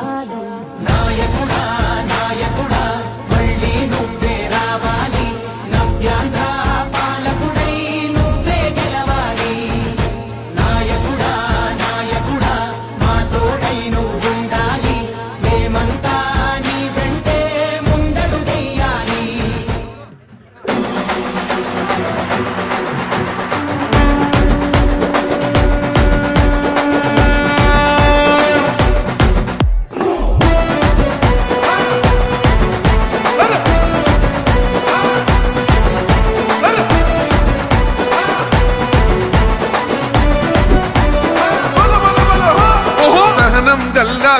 పాదం. నాయకుడా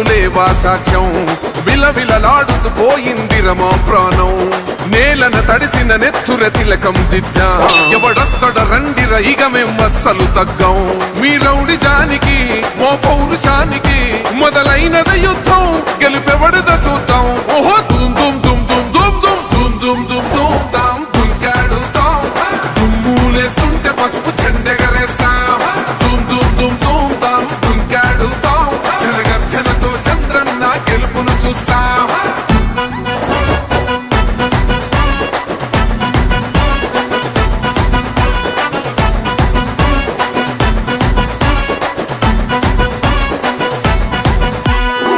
కత్తులు లేవా సాక్ష్యం విలవిలలాడుతూ పోయింది రమా ప్రాణం. నేలన తడిసిన నెత్తుర తిలకం దిద్దా. ఎవడొస్తడ రండిర ఇక మేం అస్సలు తగ్గం. మీ రౌడి జానికి మో పౌరుషానికి